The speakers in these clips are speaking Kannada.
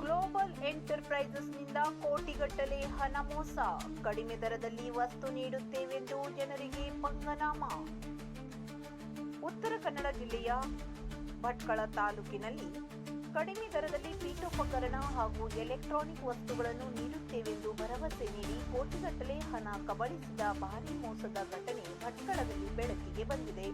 ಗ್ಲೋಬಲ್ ಎಂಟರ್ಪ್ರೈಸಸ್ನಿಂದ ಕೋಟಿಗಟ್ಟಲೆ ಹಣ ಮೋಸ. ಕಡಿಮೆ ದರದಲ್ಲಿ ವಸ್ತು ನೀಡುತ್ತೇವೆಂದು ಜನರಿಗೆ ಪಂಗನಾಮ. ಉತ್ತರ ಕನ್ನಡ ಜಿಲ್ಲೆಯ ಭಟ್ಕಳ ತಾಲೂಕಿನಲ್ಲಿ ಕಡಿಮೆ ದರದಲ್ಲಿ ಪೀಠೋಪಕರಣ ಹಾಗೂ ಎಲೆಕ್ಟ್ರಾನಿಕ್ ವಸ್ತುಗಳನ್ನು ನೀಡುತ್ತೇವೆಂದು ಭರವಸೆ ನೀಡಿ ಕೋಟಿಗಟ್ಟಲೆ ಹಣ ಕಬಳಿಸಿದ ಭಾರೀ ಮೋಸದ ಘಟನೆ ಭಟ್ಕಳದಲ್ಲಿ ಬೆಳಕಿಗೆ ಬಂದಿದೆ.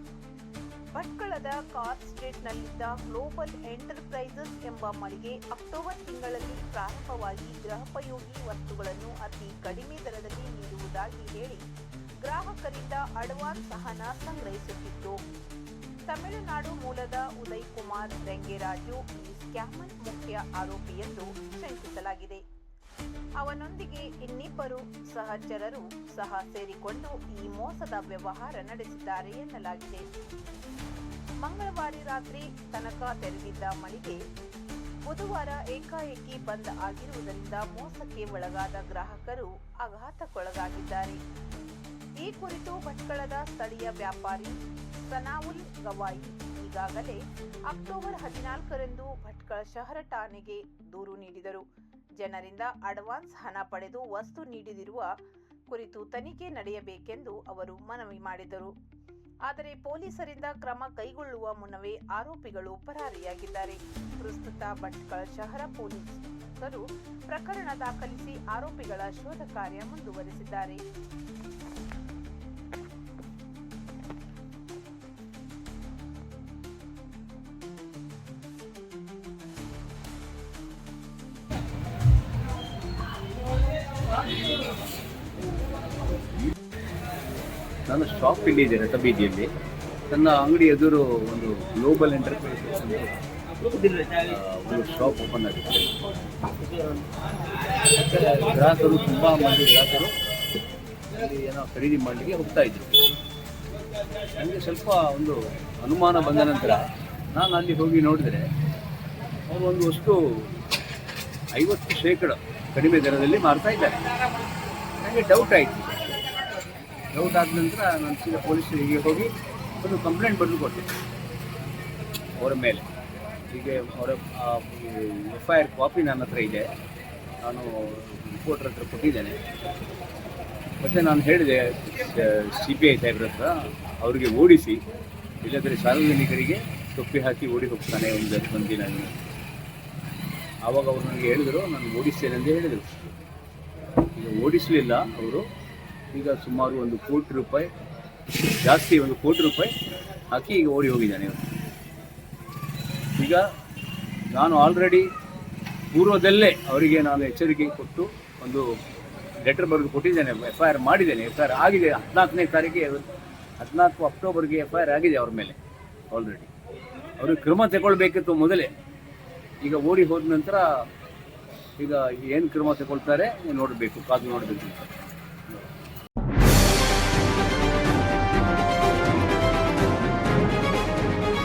ಭಟ್ಕಳದ ಕಾರ್ ಸ್ಟ್ರೀಟ್ನಲ್ಲಿದ್ದ ಗ್ಲೋಬಲ್ ಎಂಟರ್ಪ್ರೈಸಸ್ ಎಂಬ ಮಳಿಗೆ ಅಕ್ಟೋಬರ್ ತಿಂಗಳಲ್ಲಿ ಪ್ರಾರಂಭವಾಗಿ ಗೃಹೋಪಯೋಗಿ ವಸ್ತುಗಳನ್ನು ಅತಿ ಕಡಿಮೆ ದರದಲ್ಲಿ ನೀಡುವುದಾಗಿ ಹೇಳಿ ಗ್ರಾಹಕರಿಂದ ಅಡ್ವಾನ್ಸ್ ಹಣ ಸಂಗ್ರಹಿಸುತ್ತಿತ್ತು ತಮಿಳುನಾಡು ಮೂಲದ ಉದಯ್ ಕುಮಾರ್ ರೆಂಗೆರಾಜು ಈ ಸ್ಕ್ಯಾಮರ್ ಮುಖ್ಯ ಆರೋಪಿ ಎಂದು ಶಂಕಿಸಲಾಗಿದೆ. ಅವನೊಂದಿಗೆ ಇನ್ನಿಬ್ಬರು ಸಹಚರರು ಸಹ ಸೇರಿಕೊಂಡು ಈ ಮೋಸದ ವ್ಯವಹಾರ ನಡೆಸಿದ್ದಾರೆ ಎನ್ನಲಾಗಿದೆ. ಮಂಗಳವಾರ ರಾತ್ರಿ ತನಕ ತೆರೆದಿದ್ದ ಮಳಿಗೆ ಬುಧವಾರ ಏಕಾಏಕಿ ಬಂದ್ ಆಗಿರುವುದರಿಂದ ಮೋಸಕ್ಕೆ ಒಳಗಾದ ಗ್ರಾಹಕರು ಆಘಾತಕ್ಕೊಳಗಾಗಿದ್ದಾರೆ. ಈ ಕುರಿತು ಭಟ್ಕಳದ ಸ್ಥಳೀಯ ವ್ಯಾಪಾರಿ ಸನಾವುಲ್ ಗವಾಯಿ ಈಗಾಗಲೇ ಅಕ್ಟೋಬರ್ ಹದಿನಾಲ್ಕರಂದು ಭಟ್ಕಳ ಶಹರ ಠಾಣೆಗೆ ದೂರು ನೀಡಿದರು. ಜನರಿಂದ ಅಡ್ವಾನ್ಸ್ ಹಣ ಪಡೆದು ವಸ್ತು ನೀಡಿದಿರುವ ಕುರಿತು ತನಿಖೆ ನಡೆಯಬೇಕೆಂದು ಅವರು ಮನವಿ ಮಾಡಿದರು. ಆದರೆ ಪೊಲೀಸರಿಂದ ಕ್ರಮ ಕೈಗೊಳ್ಳುವ ಮುನ್ನವೇ ಆರೋಪಿಗಳು ಪರಾರಿಯಾಗಿದ್ದಾರೆ. ಪ್ರಸ್ತುತ ಭಟ್ಕಳ ಶಹರ ಪೊಲೀಸರು ಪ್ರಕರಣ ದಾಖಲಿಸಿ ಆರೋಪಿಗಳ ಶೋಧ ಕಾರ್ಯ ಮುಂದುವರೆಸಿದ್ದಾರೆ. ನಾನು ಶಾಪ್ ಇಲ್ಲಿದ್ದೆ ರಥಬೀದಿಯಲ್ಲಿ ನನ್ನ ಅಂಗಡಿ ಎದುರು ಒಂದು ಗ್ಲೋಬಲ್ ಎಂಟರ್ಪ್ರೈಸಸ್ ಒಂದು ಶಾಪ್ ಓಪನ್ ಆಗಿದೆ ಗ್ರಾಹಕರು ತುಂಬ ಮಂದಿ ಗ್ರಾಹಕರು ಏನೋ ಖರೀದಿ ಮಾಡಲಿಕ್ಕೆ ಹೋಗ್ತಾ ಇದ್ರು. ನನಗೆ ಸ್ವಲ್ಪ ಒಂದು ಅನುಮಾನ ಬಂದ ನಂತರ ನಾನು ಅಲ್ಲಿ ಹೋಗಿ ನೋಡಿದರೆ ಅವರು ಒಂದು ವಸ್ತು ಐವತ್ತು ಶೇಕಡ ಕಡಿಮೆ ದರದಲ್ಲಿ ಮಾರ್ತಾ ಇದ್ದಾರೆ. ನನಗೆ ಡೌಟ್ ಆಯಿತು. ಡೌಟ್ ಆದ ನಂತರ ನಾನು ಸೀದಾ ಪೊಲೀಸರಿಗೆ ಹೋಗಿ ಒಂದು ಕಂಪ್ಲೇಂಟ್ ಬರೆದು ಕೊಟ್ಟೆ. ಅವರ ಮೇಲೆ. ಹೀಗೆ ಅವರ ಎಫ್ ಐ ಆರ್ ಕಾಪಿ ನನ್ನ ಹತ್ರ ಇದೆ. ನಾನು ರಿಪೋರ್ಟರ್ ಹತ್ರ ಕೊಟ್ಟಿದ್ದೇನೆ. ಮತ್ತು ನಾನು ಹೇಳಿದೆ, ಸಿ ಪಿ ಐ ಸಾಹೇಬ್ರ ಹತ್ರ, ಅವರಿಗೆ ಓಡಿಸಿ ಇಲ್ಲದ್ರೆ ಸಾರ್ವಜನಿಕರಿಗೆ ತೊಪ್ಪಿ ಹಾಕಿ ಓಡಿ ಹೋಗ್ತಾನೆ ಒಂದು ಒಂದಿನ ಆವಾಗ ಅವರು ನನಗೆ ಹೇಳಿದರು, ನಾನು ಓಡಿಸ್ತೇನೆ ಅಂತ ಹೇಳಿದರು. ಈಗ ಓಡಿಸಲಿಲ್ಲ ಅವರು. ಈಗ ಸುಮಾರು ಒಂದು ಕೋಟಿ ರೂಪಾಯಿ, ಜಾಸ್ತಿ ಒಂದು ಕೋಟಿ ರೂಪಾಯಿ ಹಾಕಿ ಈಗ ಓಡಿ ಹೋಗಿದ್ದಾನೆ. ಈಗ ನಾನು ಆಲ್ರೆಡಿ ಪೂರ್ವದಲ್ಲೇ ಅವರಿಗೆ ನಾನು ಎಚ್ಚರಿಕೆ ಕೊಟ್ಟು ಒಂದು ಲೆಟರ್ ಬರೆದು ಕೊಟ್ಟಿದ್ದೇನೆ ಎಫ್ ಐ ಆರ್ ಮಾಡಿದ್ದೇನೆ ಎಫ್ ಐ ಆರ್ ಆಗಿದೆ, ಹದಿನಾಲ್ಕನೇ ತಾರೀಕಿಗೆ ಹದಿನಾಲ್ಕು ಅಕ್ಟೋಬರ್ಗೆ ಎಫ್ ಐ ಆರ್ ಆಗಿದೆ ಅವ್ರ ಮೇಲೆ ಆಲ್ರೆಡಿ ಅವರು ಕ್ರಮ ತಗೊಳ್ಬೇಕಿತ್ತು ಮೊದಲೇ. ಈಗ ಓಡಿ ಹೋದ ನಂತರ ಈಗ ಏನು ಕ್ರಮ ತಗೊಳ್ತಾರೆ ನೋಡಬೇಕು, ಕಾದು ನೋಡಬೇಕು